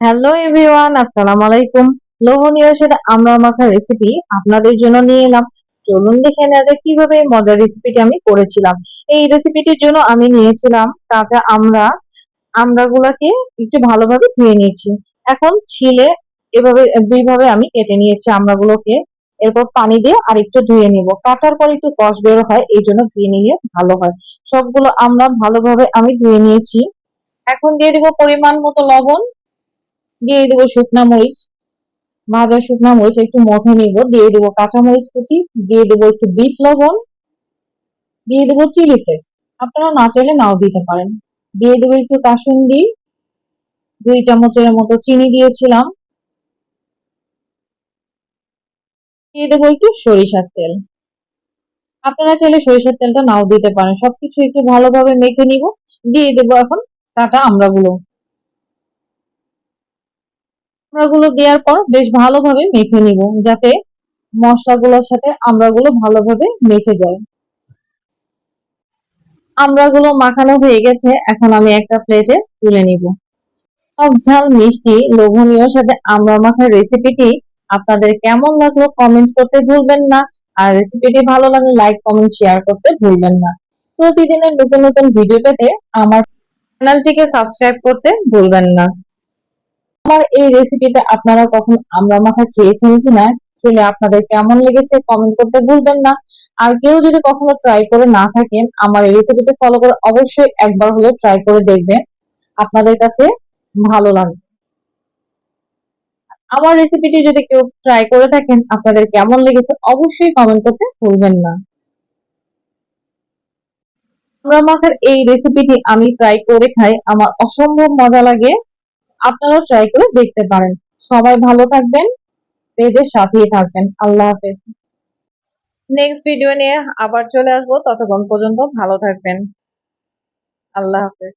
Hello everyone আসসালামু আলাইকুম। লোভনীয় সেটা আমরা মাখার রেসিপি আপনাদের জন্য নিয়ে এলাম। চলুন দেখে নেওয়া যাক কীভাবে মজার রেসিপিটি আমি করেছিলাম। এই রেসিপিটির জন্য আমি নিয়েছিলাম কাঁচা আমরা আমড়াগুলোকে একটু ভালোভাবে ধুয়ে নিয়েছি। এখন ছিলে এভাবে, দুইভাবে আমি কেটে নিয়েছি আমড়াগুলোকে। এরপর পানি দিয়ে আর একটু ধুয়ে নিব। কাটার পর একটু কষ বের হয়, এই জন্য ধুয়ে নিলে ভালো হয়। সবগুলো আমরা ভালোভাবে আমি ধুয়ে নিয়েছি। এখন দিয়ে দিব পরিমাণ মতো লবণ। দিয়ে দেবো শুকনা মরিচ। ভাজা শুকনা মরিচ, একটু মথে নিব, দিয়ে দেবো কাঁচা মরিচ কুচি, দিয়ে দেবো একটু বিট লবণ, দিয়ে দেবো চিলি ফ্লেক্স। আপনারা না চাইলে নাও দিতে পারেন। দিয়ে দেবো একটু কাসুন্দি, দুই চামচের মতো চিনি দিয়েছিলাম। দিয়ে দেবো একটু সরিষার তেল। আপনারা চাইলে সরিষার তেলটা নাও দিতে পারেন। সবকিছু একটু ভালোভাবে মেখে নিব। দিয়ে দেবো এখন কাটা আমড়াগুলো। আমড়াগুলো দেওয়ার পর বেশ ভালোভাবে মেখে নিব, যাতে মশলাগুলোর সাথে আমড়াগুলো ভালোভাবে মেখে যায়। আমড়াগুলো মাখানো হয়ে গেছে, এখন আমি একটা প্লেটে তুলে নিব। টক ঝাল মিষ্টি, লোভনীয় সাথে আমড়া মাখার রেসিপিটি আপনাদের কেমন লাগল কমেন্ট করতে ভুলবেন না, আর রেসিপিটি ভালো লাগলে লাইক কমেন্ট শেয়ার করতে ভুলবেন না। প্রতিদিনের নতুন নতুন ভিডিও পেতে আমার চ্যানেলটিকে সাবস্ক্রাইব করতে ভুলবেন না। আমার এই রেসিপিটা আপনারা কখন আমরা মাখা খেয়েছেন কিনা, খেলে আপনাদের কেমন লেগেছে কমেন্ট করতে ভুলবেন না। আর কেউ যদি কখনো ট্রাই করে না থাকেন, আমার এই রেসিপিটা ফলো করে অবশ্যই একবার হলে ট্রাই করে দেখবেন। আপনাদের কাছে ভালো লাগবে। আমার রেসিপিটি যদি কেউ ট্রাই করে থাকেন, আপনাদের কেমন লেগেছে অবশ্যই কমেন্ট করতে ভুলবেন না। আমরা মাখার এই রেসিপিটি আমি ট্রাই করে খাই, আমার অসম্ভব মজা লাগে। আপনারাও ট্রাই করে দেখতে পারেন। সবাই ভালো থাকবেন পেজের সাথেই থাকবেন। আল্লাহ হাফেজ। নেক্সট ভিডিও নিয়ে আবার চলে আসব। ততক্ষণ পর্যন্ত ভালো থাকবেন। আল্লাহ হাফেজ।